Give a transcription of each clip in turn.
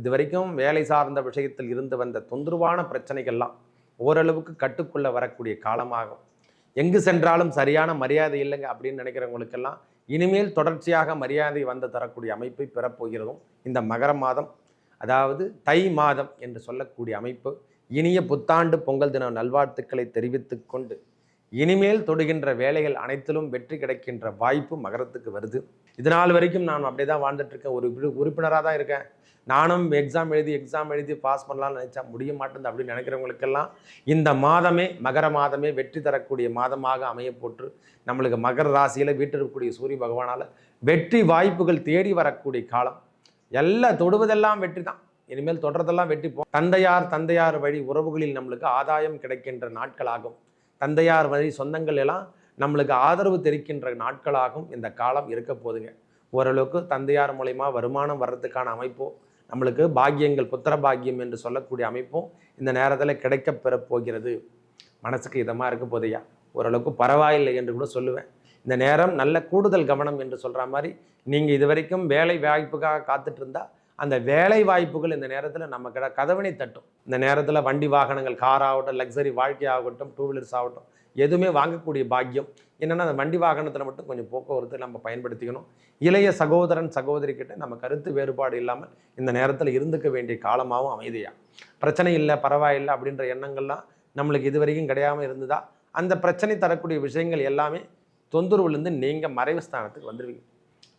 இது வரைக்கும் வேலை சார்ந்த விஷயத்தில் இருந்து வந்த தொந்தரவான பிரச்சனைகள்லாம் ஓரளவுக்கு கட்டுக்குள்ளே வரக்கூடிய காலமாகும். எங்கு சென்றாலும் சரியான மரியாதை இல்லைங்க அப்படின்னு நினைக்கிறவங்களுக்கெல்லாம் இனிமேல் தொடர்ச்சியாக மரியாதை வந்து தரக்கூடிய அமைப்பை பெறப்போகிறதும் இந்த மகர மாதம் அதாவது தை மாதம் என்று சொல்லக்கூடிய அமைப்பு இனிய புத்தாண்டு பொங்கல் தின நல்வாழ்த்துக்களை தெரிவித்துக்கொண்டு இனிமேல் தொடுகின்ற வேலைகள் அனைத்திலும் வெற்றி கிடைக்கின்ற வாய்ப்பு மகரத்துக்கு வருது. இது நாள் வரைக்கும் நான் அப்படியே தான் வாழ்ந்துட்டுருக்கேன். ஒரு உறுப்பினராக தான் இருக்கேன். நானும் எக்ஸாம் எழுதி எக்ஸாம் எழுதி பாஸ் பண்ணலாம்னு நினச்சா முடிய மாட்டேங்குது அப்படின்னு நினைக்கிறவங்களுக்கெல்லாம் இந்த மாதமே மகர மாதமே வெற்றி தரக்கூடிய மாதமாக அமைய போற்று. நம்மளுக்கு மகர ராசியில் வீட்டிருக்கக்கூடிய சூரிய பகவானால் வெற்றி வாய்ப்புகள் தேடி வரக்கூடிய காலம். எல்லாம் தொடுவதெல்லாம் வெற்றி தான் இனிமேல் தொடர்றதெல்லாம் வெற்றி போ தந்தையார் தந்தையார் வழி உறவுகளில் நம்மளுக்கு ஆதாயம் கிடைக்கின்ற நாட்களாகும் தந்தையார் வழி சொந்தங்கள் எல்லாம் நம்மளுக்கு ஆதரவு தெரிக்கின்ற நாட்களாகும் இந்த காலம் இருக்க போதுங்க. ஓரளவுக்கு தந்தையார் மூலயமா வருமானம் வர்றதுக்கான அமைப்போ நம்மளுக்கு பாக்கியங்கள் புத்திர பாக்கியம் என்று சொல்லக்கூடிய அமைப்பும் இந்த நேரத்தில் கிடைக்க பெறப்போகிறது மனசுக்கு இதமாக இருக்க போதையா ஓரளவுக்கு பரவாயில்லை என்று கூட சொல்லுவேன். இந்த நேரம் நல்ல கூடுதல் கவனம் என்று சொல்கிற மாதிரி நீங்கள் இது வரைக்கும் வேலை வாய்ப்புக்காக காத்துட்டு அந்த வேலை வாய்ப்புகள் இந்த நேரத்தில் நம்ம கிட கதவணை தட்டும். இந்த நேரத்தில் வண்டி வாகனங்கள் கார் ஆகட்டும் லக்ஸரி வாழ்க்கை ஆகட்டும் டூ வீலர்ஸ் ஆகட்டும் எதுவுமே வாங்கக்கூடிய பாக்கியம். என்னென்னா அந்த வண்டி வாகனத்தில் மட்டும் கொஞ்சம் போக்குவரத்து நம்ம பயன்படுத்திக்கணும். இளைய சகோதரன் சகோதரி கிட்ட நம்ம கருத்து வேறுபாடு இல்லாமல் இந்த நேரத்தில் இருந்துக்க வேண்டிய காலமாகவும் அமைதியாக பிரச்சனை இல்லை பரவாயில்லை அப்படின்ற எண்ணங்கள்லாம் நம்மளுக்கு இது வரைக்கும் கிடையாமல் இருந்ததா? அந்த பிரச்சனை தரக்கூடிய விஷயங்கள் எல்லாமே தொந்தரவுலேருந்து நீங்கள் மறைவு ஸ்தானத்துக்கு வந்துடுவீங்க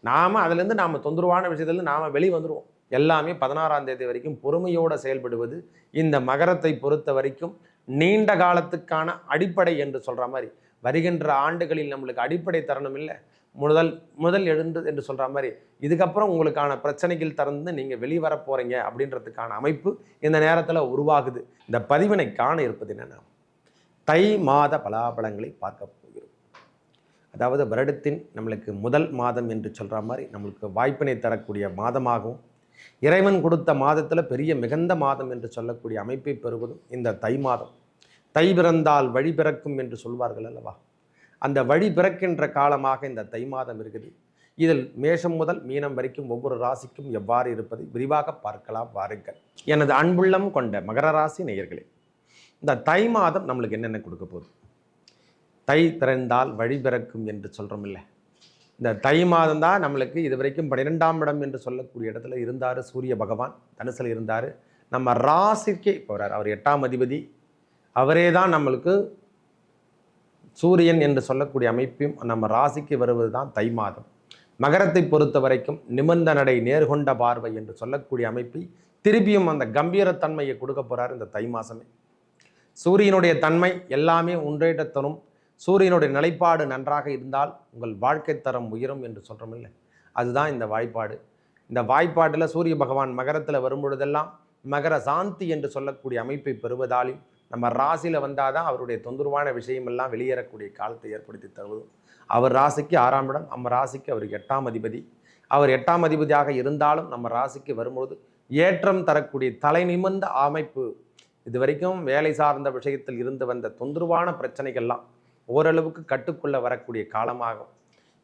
நாம் அதுலேருந்து நாம் தொந்தரவான விஷயத்துலேருந்து நாம் வெளியே வந்துடுவோம் எல்லாமே பதினாறாம் தேதி வரைக்கும் பொறுமையோடு செயல்படுவது இந்த மகரத்தை பொறுத்த வரைக்கும் நீண்ட காலத்துக்கான அடிப்படை என்று சொல்கிற மாதிரி. வருகின்ற ஆண்டுகளில் நம்மளுக்கு அடிப்படை தரணும் இல்லை. முதல் முதல் எழுந்து என்று சொல்கிற மாதிரி. இதுக்கப்புறம் உங்களுக்கான பிரச்சனைகள் திறந்து நீங்கள் வெளிவர போகிறீங்க அப்படின்றதுக்கான அமைப்பு இந்த நேரத்தில் உருவாகுது. இந்த பதிவினை காண இருப்பது என்னென்னா தை மாத பலாபலங்களை பார்க்க போகிறோம். அதாவது வருடத்தின் நம்மளுக்கு முதல் மாதம் என்று சொல்கிற மாதிரி நம்மளுக்கு வாய்ப்பினை தரக்கூடிய மாதமாகவும் இறைவன் கொடுத்த மாதத்தில் பெரிய மிகுந்த மாதம் என்று சொல்லக்கூடிய அமைப்பை பெறுவதும் இந்த தை மாதம். தை பிறந்தால் வழி பிறக்கும் என்று சொல்வார்கள் அல்லவா? அந்த வழி பிறக்கின்ற காலமாக இந்த தை மாதம் இருக்குது. இதில் மேஷம் முதல் மீனம் வரைக்கும் ஒவ்வொரு ராசிக்கும் எவ்வாறு இருப்பதை விரிவாக பார்க்கலாம் வாருங்கள். எனது அன்புள்ளம் கொண்ட மகர ராசி நேயர்களே இந்த தை மாதம் நம்மளுக்கு என்னென்ன கொடுக்க போகுது? தை பிறந்தால் வழி பிறக்கும் என்று சொல்கிறோம் இல்லை? இந்த தை மாதம் தான் நம்மளுக்கு இது வரைக்கும் பன்னிரெண்டாம் இடம் என்று சொல்லக்கூடிய இடத்துல இருந்தார் சூரிய பகவான். தனுசில் இருந்தார். நம்ம ராசிக்கே போகிறார் அவர் எட்டாம் அதிபதி. அவரே தான் நம்மளுக்கு சூரியன் என்று சொல்லக்கூடிய அமைப்பையும் நம்ம ராசிக்கு வருவது தான் தை மாதம். மகரத்தை பொறுத்த வரைக்கும் நிமிர்ந்த நடை நேர்கொண்ட பார்வை என்று சொல்லக்கூடிய அமைப்பை திருப்பியும் அந்த கம்பீரத்தன்மையை கொடுக்க போகிறார் இந்த தை மாதமே சூரியனுடைய தன்மை எல்லாமே ஒன்றேற்றத்தனும் சூரியனுடைய நிலைப்பாடு நன்றாக இருந்தால் உங்கள் வாழ்க்கை தரம் உயரும் என்று சொல்கிறோம் இல்லை அதுதான் இந்த வாய்ப்பாடு. இந்த வாய்ப்பாட்டில் சூரிய பகவான் மகரத்தில் வரும்பொழுதெல்லாம் மகர சாந்தி என்று சொல்லக்கூடிய அமைப்பை பெறுவதாலும் நம்ம ராசியில் வந்தால் தான் அவருடைய தொந்தரவான விஷயமெல்லாம் வெளியேறக்கூடிய காலத்தை ஏற்படுத்தி தருவதும் அவர் ராசிக்கு ஆறாம் இடம் நம்ம ராசிக்கு அவர் எட்டாம் அதிபதி. அவர் எட்டாம் அதிபதியாக இருந்தாலும் நம்ம ராசிக்கு வரும்பொழுது ஏற்றம் தரக்கூடிய தலை நிமிர்ந்த அமைப்பு. இது வரைக்கும் வேலை சார்ந்த விஷயத்தில் இருந்து வந்த தொந்தரவான பிரச்சனைகள்லாம் ஓரளவுக்கு கட்டுக்குள்ளே வரக்கூடிய காலமாகும்.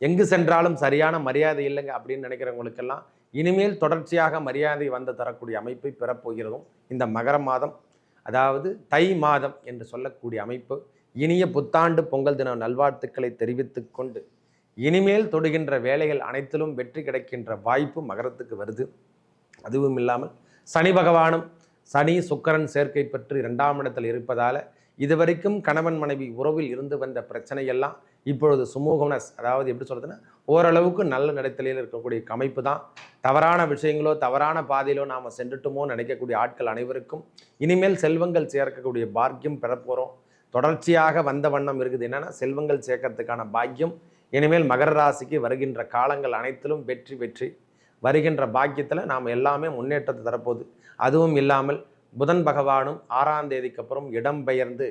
எங்கு சென்றாலும் சரியான மரியாதை இல்லைங்க அப்படின்னு நினைக்கிறவங்களுக்கெல்லாம் இனிமேல் தொடர்ச்சியாக மரியாதை வந்து தரக்கூடிய அமைப்பை பெறப்போகிறதும் இந்த மகர மாதம் அதாவது தை மாதம் என்று சொல்லக்கூடிய அமைப்பு இனிய புத்தாண்டு பொங்கல் தின நல்வாழ்த்துக்களை தெரிவித்து கொண்டு இனிமேல் தொடுகின்ற வேலைகள் அனைத்திலும் வெற்றி கிடைக்கின்ற வாய்ப்பு மகரத்துக்கு வருது. அதுவும் இல்லாமல் சனி பகவானும் சனி சுக்கரன் சேர்க்கை பெற்று இரண்டாம் இடத்தில் இருப்பதால் இதுவரைக்கும் கணவன் மனைவி உறவில் இருந்து வந்த பிரச்சனையெல்லாம் இப்பொழுது சுமூகனஸ் அதாவது எப்படி சொல்கிறதுன்னா ஓரளவுக்கு நல்ல நடத்தலையில் இருக்கக்கூடிய அமைப்பு தான். தவறான விஷயங்களோ தவறான பாதையிலோ நாம் சென்றுட்டுமோ நினைக்கக்கூடிய ஆட்கள் அனைவருக்கும் இனிமேல் செல்வங்கள் சேர்க்கக்கூடிய பாக்கியம் பெறப்போகிறோம் தொடர்ச்சியாக வந்த வண்ணம் இருக்குது. என்னென்னா செல்வங்கள் சேர்க்கறதுக்கான பாக்கியம் இனிமேல் மகர ராசிக்கு வருகின்ற காலங்கள் அனைத்திலும் வெற்றி வெற்றி. வருகின்ற பாக்கியத்தில் நாம் எல்லாமே முன்னேற்றத்தை தரப்போகுது. அதுவும் இல்லாமல் புதன் பகவானும் ஆறாம் தேதிக்கு அப்புறம் இடம்பெயர்ந்து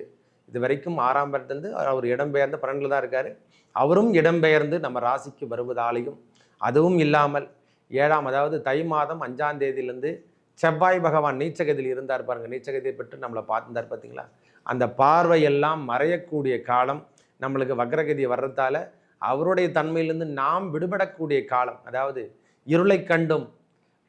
இது வரைக்கும் ஆறாம் இடத்துலேருந்து அவர் இடம்பெயர்ந்து பன்னெண்டில் தான் இருக்கார். அவரும் இடம்பெயர்ந்து நம்ம ராசிக்கு வருவதாலையும் அதுவும் இல்லாமல் ஏழாம் அதாவது தை மாதம் அஞ்சாம் தேதியிலேருந்து செவ்வாய் பகவான் நீச்சகதியில் இருந்தார் பாருங்க. நீச்சகதியை பெற்று நம்மளை பார்த்துருந்தார் பார்த்தீங்களா அந்த பார்வையெல்லாம் மறையக்கூடிய காலம் நம்மளுக்கு வக்ரகதி வர்றதால அவருடைய தன்மையிலிருந்து நாம் விடுபடக்கூடிய காலம் அதாவது இருளை கண்டும்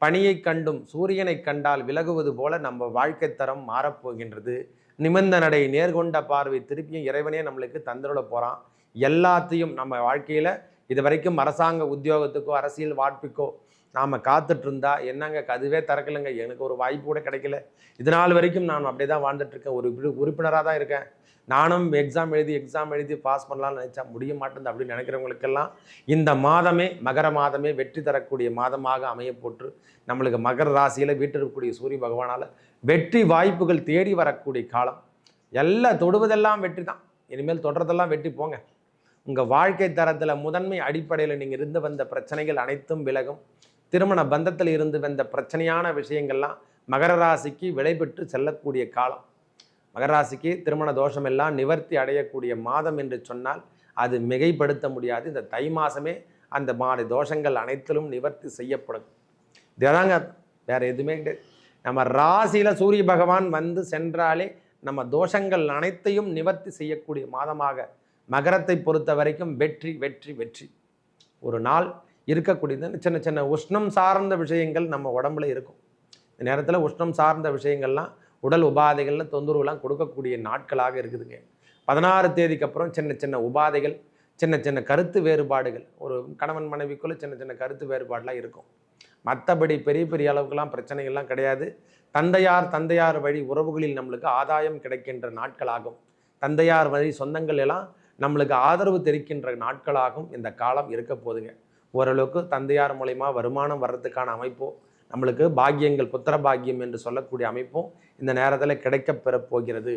பணியை கண்டும் சூரியனை கண்டால் விலகுவது போல நம்ம வாழ்க்கை தரம் மாறப்போகின்றது. நிமிர்ந்த நடை நேர்கொண்ட பார்வை திருப்பியும் இறைவனே நம்மளுக்கு தந்துட போகிறான் எல்லாத்தையும் நம்ம வாழ்க்கையில் இது வரைக்கும் அரசாங்க உத்தியோகத்துக்கோ அரசியல் வாய்ப்புக்கோ நாம் காத்துட்டு இருந்தா என்னங்க அதுவே திறக்கலைங்க? எனக்கு ஒரு வாய்ப்பு கூட கிடைக்கல. இது நாள் வரைக்கும் நான் அப்படியே தான் வாழ்ந்துட்டுருக்கேன். ஒரு உறுப்பினராக தான் இருக்கேன். நானும் எக்ஸாம் எழுதி எக்ஸாம் எழுதி பாஸ் பண்ணலாம்னு நினச்சா முடிய மாட்டேங்குது அப்படின்னு நினைக்கிறவங்களுக்கெல்லாம் இந்த மாதமே மகர மாதமே வெற்றி தரக்கூடிய மாதமாக அமைய போட்டு நம்மளுக்கு மகர ராசியில் வீட்டிருக்கக்கூடிய சூரிய பகவானால் வெற்றி வாய்ப்புகள் தேடி வரக்கூடிய காலம். எல்லாம் தொடுவதெல்லாம் வெற்றி தான். இனிமேல் தொடர்றதெல்லாம் வெற்றி போங்க. உங்கள் வாழ்க்கை தரத்தில் முதன்மை அடிப்படையில் நீங்கள் இருந்து வந்த பிரச்சனைகள் அனைத்தும் விலகும். திருமண பந்தத்தில் இருந்து வந்த பிரச்சனையான விஷயங்கள்லாம் மகர ராசிக்கு விடைபெற்று செல்லக்கூடிய காலம். மகராசிக்கு திருமண தோஷம் எல்லாம் நிவர்த்தி அடையக்கூடிய மாதம் என்று சொன்னால் அது மிகைப்படுத்த முடியாது. இந்த தை மாதமே அந்த மாதிரி தோஷங்கள் அனைத்திலும் நிவர்த்தி செய்யப்படும். இதாங்க வேறு எதுவுமே கிடையாது. நம்ம ராசியில் சூரிய பகவான் வந்து சென்றாலே நம்ம தோஷங்கள் அனைத்தையும் நிவர்த்தி செய்யக்கூடிய மாதமாக. மகரத்தை பொறுத்த வரைக்கும் வெற்றி வெற்றி வெற்றி. ஒரு நாள் இருக்கக்கூடியது சின்ன சின்ன உஷ்ணம் சார்ந்த விஷயங்கள் நம்ம உடம்புல இருக்கும். இந்த நேரத்தில் உஷ்ணம் சார்ந்த விஷயங்கள்லாம் உடல் உபாதைகளில் தொந்தரவுலாம் கொடுக்கக்கூடிய நாட்களாக இருக்குதுங்க. பதினாறு தேதிக்கு அப்புறம் சின்ன சின்ன உபாதைகள் சின்ன சின்ன கருத்து வேறுபாடுகள் ஒரு கணவன் மனைவிக்குள்ளே சின்ன சின்ன கருத்து வேறுபாடெலாம் இருக்கும். மற்றபடி பெரிய பெரிய அளவுக்குலாம் பிரச்சனைகள்லாம் கிடையாது. தந்தையார் தந்தையார் வழி உறவுகளில் நம்மளுக்கு ஆதாயம் கிடைக்கின்ற நாட்களாகும். தந்தையார் வழி சொந்தங்கள் எல்லாம் நம்மளுக்கு ஆதரவு தெரிக்கின்ற நாட்களாகும். இந்த காலம் இருக்க போதுங்க ஓரளவுக்கு தந்தையார் மூலயமா வருமானம் வர்றதுக்கான அமைப்போ நம்மளுக்கு பாக்கியங்கள் புத்திர பாக்கியம் என்று சொல்லக்கூடிய அமைப்பும் இந்த நேரத்தில் கிடைக்க பெறப் போகிறது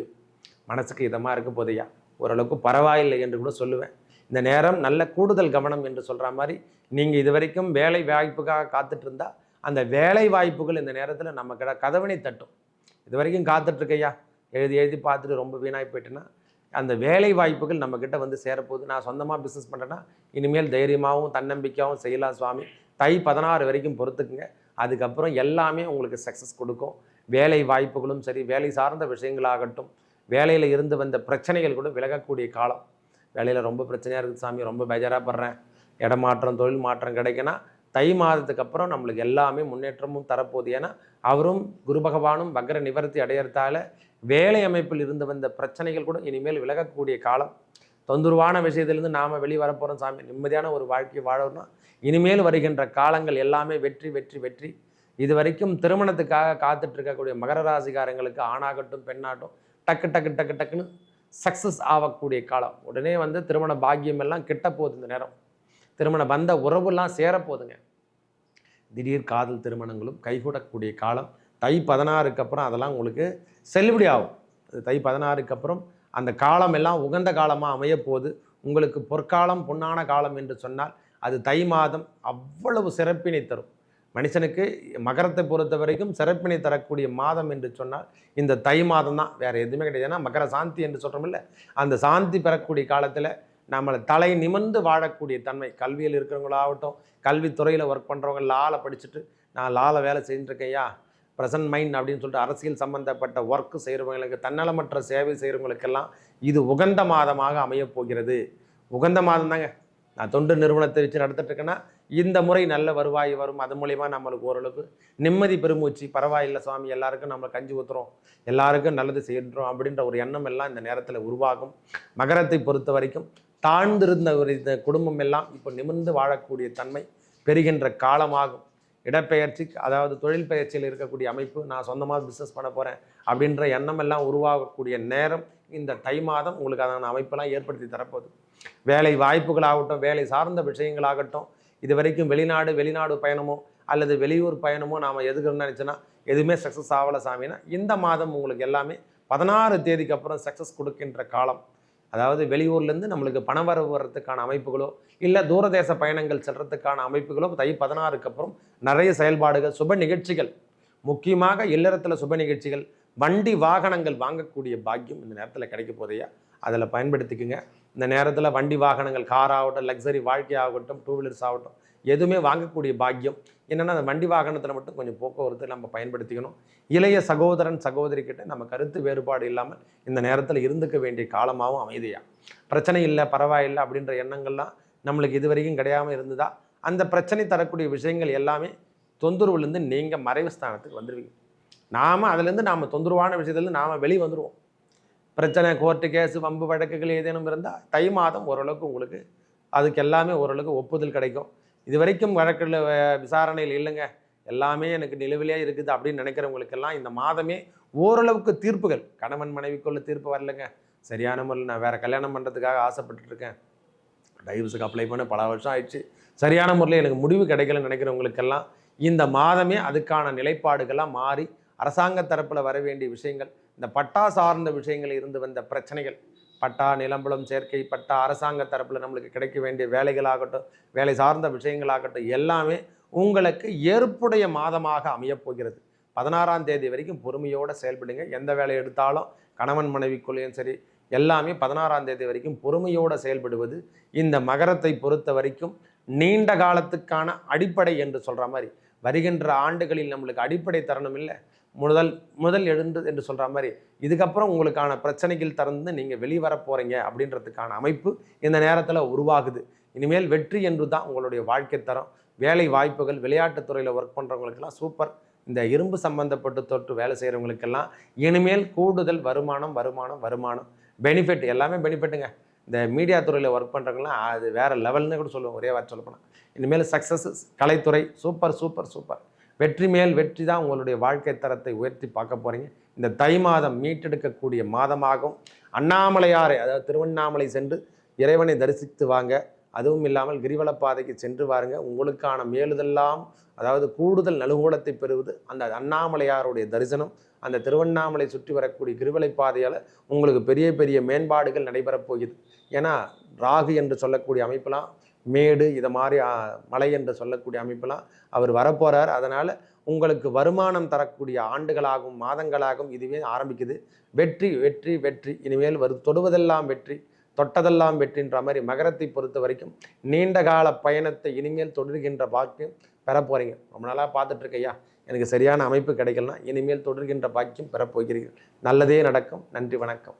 மனசுக்கு இதமாக இருக்க போதையா ஓரளவுக்கு பரவாயில்லை என்று கூட சொல்லுவேன். இந்த நேரம் நல்ல கூடுதல் கவனம் என்று சொல்கிற மாதிரி நீங்கள் இது வரைக்கும் வேலை வாய்ப்புக்காக காத்துட்டு இருந்தா அந்த வேலை வாய்ப்புகள் இந்த நேரத்தில் நம்ம கிட கதவணை தட்டும். இது வரைக்கும் காத்துட்ருக்கையா எழுதி எழுதி பார்த்துட்டு ரொம்ப வீணாகி போயிட்டுன்னா அந்த வேலை வாய்ப்புகள் நம்மக்கிட்ட வந்து சேரப்போகுது. நான் சொந்தமாக பிஸ்னஸ் பண்ணுறேன்னா இனிமேல் தைரியமாகவும் தன்னம்பிக்கையாகவும் செய்யலாம் சுவாமி. தை பதினாறு வரைக்கும் பொறுத்துக்குங்க. அதுக்கப்புறம் எல்லாமே உங்களுக்கு சக்ஸஸ் கொடுக்கும். வேலை வாய்ப்புகளும் சரி வேலை சார்ந்த விஷயங்களாகட்டும் வேலையில் இருந்து வந்த பிரச்சனைகள் கூட விலகக்கூடிய காலம். வேலையில் ரொம்ப பிரச்சனையாக இருக்குது சாமி ரொம்ப பேஜாராக படுறேன். இடமாற்றம் தொழில் மாற்றம் கிடைக்குன்னா தை மாதத்துக்கு அப்புறம் நம்மளுக்கு எல்லாமே முன்னேற்றமும் தரப்போகுது. ஏன்னா அவரும் குரு பகவானும் வக்கர நிவர்த்தி அடையிறதால வேலை அமைப்பில் இருந்து வந்த பிரச்சனைகள் கூட இனிமேல் விலகக்கூடிய காலம். தொந்தரவான விஷயத்திலேருந்து நாம் வெளியே வரப்போகிறோம் சாமி. நிம்மதியான ஒரு வாழ்க்கையை வாழணும்னா இனிமேல் வருகின்ற காலங்கள் எல்லாமே வெற்றி வெற்றி வெற்றி. இது வரைக்கும் திருமணத்துக்காக காத்துட்டு இருக்கக்கூடிய மகர ராசிக்காரங்களுக்கு ஆணாகட்டும் பெண்ணாகட்டும் டக்கு டக்கு டக்கு டக்குன்னு சக்ஸஸ் ஆகக்கூடிய காலம். உடனே வந்து திருமண பாக்கியம் எல்லாம் கிட்ட போகுது இந்த நேரம். திருமண வந்த உறவுலாம் சேரப்போகுதுங்க. திடீர் காதல் திருமணங்களும் கைகூடக்கூடிய காலம். தை பதினாறுக்கு அப்புறம் அதெல்லாம் உங்களுக்கு செல்லுபடி ஆகும். தை பதினாறுக்கு அப்புறம் அந்த காலம் எல்லாம் உகந்த காலமாக அமையப்போகுது உங்களுக்கு பொற்காலம் பொன்னான காலம் என்று சொன்னால் அது தை மாதம் அவ்வளவு சிறப்பினை தரும். மனுஷனுக்கு மகரத்தை பொறுத்த வரைக்கும் சிறப்பினை தரக்கூடிய மாதம் என்று சொன்னால் இந்த தை மாதம் தான். வேறு எதுவுமே கிடையாது. ஏன்னா மகர சாந்தி என்று சொல்கிறோமில்ல அந்த சாந்தி பெறக்கூடிய காலத்தில் நம்மளை தலை நிமிர்ந்து வாழக்கூடிய தன்மை. கல்வியில் இருக்கிறவங்களாகட்டும் கல்வித்துறையில் ஒர்க் பண்ணுறவங்க லாலை படிச்சுட்டு நான் லாலை வேலை செஞ்சுருக்கேன்யா ப்ரெசன்ட் மைண்ட் அப்படின்னு சொல்லிட்டு அரசியல் சம்பந்தப்பட்ட ஒர்க்கு செய்கிறவங்களுக்கு தன்னலமற்ற சேவை செய்கிறவங்களுக்கெல்லாம் இது உகந்த மாதமாக அமையப்போகிறது உகந்த மாதம் தாங்க. நான் தொண்டு நிறுவனத்தை வச்சு நடத்திட்டுருக்கேன்னா இந்த முறை நல்ல வருவாய் வரும். அது மூலயமா நம்மளுக்கு ஓரளவுக்கு நிம்மதி பெருமூச்சு பரவாயில்லை சுவாமி எல்லாருக்கும் நம்ம கஞ்சி ஊற்றுறோம் எல்லாருக்கும் நல்லது செய்கிறோம் அப்படின்ற ஒரு எண்ணம் எல்லாம் இந்த நேரத்தில் உருவாகும். மகரத்தை பொறுத்த வரைக்கும் தாழ்ந்திருந்த ஒரு இந்த குடும்பம் எல்லாம் இப்போ நிமிர்ந்து வாழக்கூடிய தன்மை பெறுகின்ற காலமாகும். இடப்பெயர்ச்சி அதாவது தொழில் பயிற்சியில் இருக்கக்கூடிய அமைப்பு நான் சொந்தமாக பிஸ்னஸ் பண்ண போகிறேன் அப்படின்ற எண்ணம் எல்லாம் உருவாகக்கூடிய நேரம் இந்த தை மாதம் உங்களுக்கு அதான அமைப்பெல்லாம் ஏற்படுத்தி தரப்போகுது. வேலை வாய்ப்புகளாகட்டும் வேலை சார்ந்த விஷயங்களாகட்டும் இது வரைக்கும் வெளிநாடு வெளிநாடு பயணமோ அல்லது வெளியூர் பயணமோ நாம் எதுக்குன்னு நினச்சோன்னா எதுவுமே சக்ஸஸ் ஆகலை சாமின்னா இந்த மாதம் உங்களுக்கு எல்லாமே பதினாறு தேதிக்கு அப்புறம் சக்ஸஸ் கொடுக்கின்ற காலம். அதாவது வெளியூர்லேருந்து நம்மளுக்கு பண வரவு வர்றதுக்கான அமைப்புகளோ இல்லை தூரதேச பயணங்கள் செல்கிறதுக்கான அமைப்புகளோ தை பதினாறுக்கு அப்புறம் நிறைய செயல்பாடுகள் சுப நிகழ்ச்சிகள். முக்கியமாக இல்லறத்தில் சுப நிகழ்ச்சிகள் வண்டி வாகனங்கள் வாங்கக்கூடிய பாக்கியம் இந்த நேரத்தில் கிடைக்க போதையா அதில் பயன்படுத்திக்குங்க. இந்த நேரத்தில் வண்டி வாகனங்கள் கார் ஆகட்டும் லக்ஸரி வாழ்க்கை ஆகட்டும் டூ வீலர்ஸ் ஆகட்டும் எதுவுமே வாங்கக்கூடிய பாக்கியம். என்னென்னா அந்த வண்டி வாகனத்தில் மட்டும் கொஞ்சம் போக்குவரத்து நம்ம பயன்படுத்திக்கணும். இளைய சகோதரன் சகோதரி கிட்ட நம்ம கருத்து வேறுபாடு இல்லாமல் இந்த நேரத்தில் இருந்துக்க வேண்டிய காலமாகவும் அமைதியாக பிரச்சனை இல்லை பரவாயில்லை அப்படின்ற எண்ணங்கள்லாம் நம்மளுக்கு இது வரைக்கும் கிடையாமல் இருந்ததா? அந்த பிரச்சனை தரக்கூடிய விஷயங்கள் எல்லாமே தொந்தரவுலேருந்து நீங்கள் மறைவு ஸ்தானத்துக்கு வந்துடுவீங்க நாம் அதுலேருந்து நாம் தொந்தரவான விஷயத்துலேருந்து நாம் வெளியே வந்துடுவோம் பிரச்சனை கோர்ட்டு கேஸு வம்பு வழக்குகள் ஏதேனும் இருந்தால் தை மாதம் ஓரளவுக்கு உங்களுக்கு அதுக்கு எல்லாமே ஓரளவுக்கு ஒப்புதல் கிடைக்கும். இது வரைக்கும் வழக்கில் விசாரணையில் இல்லைங்க. எல்லாமே எனக்கு நிலுவிலே இருக்குது அப்படின்னு நினைக்கிறவங்களுக்கெல்லாம் இந்த மாதமே ஓரளவுக்கு தீர்ப்புகள். கணவன் மனைவிக்குள்ள தீர்ப்பு வரலைங்க. சரியான முறையில் நான் வேறு கல்யாணம் பண்ணுறதுக்காக ஆசைப்பட்டுருக்கேன் டைவர்ஸுக்கு அப்ளை பண்ண பல வருஷம் ஆயிடுச்சு. சரியான முறையில் எனக்கு முடிவு கிடைக்கலன்னு நினைக்கிறவங்களுக்கெல்லாம் இந்த மாதமே அதுக்கான நிலைப்பாடுகள்லாம் மாறி அரசாங்க தரப்பில் வர வேண்டிய விஷயங்கள் இந்த பட்டா சார்ந்த விஷயங்கள் இருந்து வந்த பிரச்சனைகள் பட்டா நிலம்புலம் சேர்க்கை பட்டா அரசாங்க தரப்பில் நம்மளுக்கு கிடைக்க வேண்டிய வேலைகளாகட்டும் வேலை சார்ந்த விஷயங்களாகட்டும் எல்லாமே உங்களுக்கு ஏற்புடைய மாதமாக அமையப்போகிறது பதினாறாம் தேதி வரைக்கும் பொறுமையோடு செயல்படுங்க. எந்த வேலை எடுத்தாலும் கணவன் மனைவிக்குள்ளேயும் சரி எல்லாமே பதினாறாம் தேதி வரைக்கும் பொறுமையோடு செயல்படுவது இந்த மகரத்தை பொறுத்த வரைக்கும் நீண்ட காலத்துக்கான அடிப்படை என்று சொல்கிற மாதிரி. வருகின்ற ஆண்டுகளில் நம்மளுக்கு அடிப்படை தரணும் இல்லை. முதல் முதல் எழுந்து என்று சொல்கிற மாதிரி இதுக்கப்புறம் உங்களுக்கான பிரச்சனைகள் திறந்து நீங்கள் வெளிவர போகிறீங்க அப்படின்றதுக்கான அமைப்பு இந்த நேரத்தில் உருவாகுது. இனிமேல் வெற்றி என்று தான் உங்களுடைய வாழ்க்கை தரம். வேலை வாய்ப்புகள் விளையாட்டுத் துறையில் ஒர்க் பண்ணுறவங்களுக்கெல்லாம் சூப்பர் இந்த இரும்பு சம்பந்தப்பட்டு தொட்டு வேலை செய்கிறவங்களுக்கெல்லாம் இனிமேல் கூடுதல் வருமானம் வருமானம் வருமானம். பெனிஃபிட் எல்லாமே பெனிஃபிட்டுங்க இந்த மீடியா துறையில் ஒர்க் பண்ணுறவங்களாம் அது வேறு லெவல்னு கூட சொல்லுவோம் ஒரே வார்த்தை சொல்ல போனால் இனிமேல் சக்ஸஸ் கலைத்துறை சூப்பர் சூப்பர் சூப்பர் வெற்றி மேல் வெற்றி தான் உங்களுடைய வாழ்க்கை தரத்தை உயர்த்தி பார்க்க போகிறீங்க இந்த தை மாதம் மீட்டெடுக்கக்கூடிய மாதமாகும். அண்ணாமலையாரை அதாவது திருவண்ணாமலை சென்று இறைவனை தரிசித்து வாங்க. அதுவும் இல்லாமல் கிரிவல பாதைக்கு சென்று வாருங்க. உங்களுக்கான மேலுதெல்லாம் அதாவது கூடுதல் நலுகூலத்தை பெறுவது அந்த அண்ணாமலையாருடைய தரிசனம். அந்த திருவண்ணாமலை சுற்றி வரக்கூடிய கிருவலை பாதையால் உங்களுக்கு பெரிய பெரிய மேம்பாடுகள் நடைபெறப் போகுது. ஏன்னா ராகு என்று சொல்லக்கூடிய அமைப்பெல்லாம் மேடு இதை மாதிரி மலை என்று சொல்லக்கூடிய அமைப்பெல்லாம் அவர் வரப்போகிறார் அதனால் உங்களுக்கு வருமானம் தரக்கூடிய ஆண்டுகளாகும் மாதங்களாகும் இதுவே ஆரம்பிக்குது. வெற்றி வெற்றி வெற்றி. இனிமேல் வரு தொடுவதெல்லாம் வெற்றி தொட்டதெல்லாம் வெற்றின்ற மாதிரி மகரத்தை பொறுத்த வரைக்கும் நீண்ட கால பயணத்தை இனிமேல் தொடர்கின்ற பாக்கியம் பெற போகிறீங்க ரொம்ப நாளாக பார்த்துட்ருக்கையா? எனக்கு சரியான அமைப்பு கிடைக்கலனா இனிமேல் தொடர்கின்ற பாக்கியம் பெறப்போகிறீர்கள். நல்லதே நடக்கும். நன்றி வணக்கம்.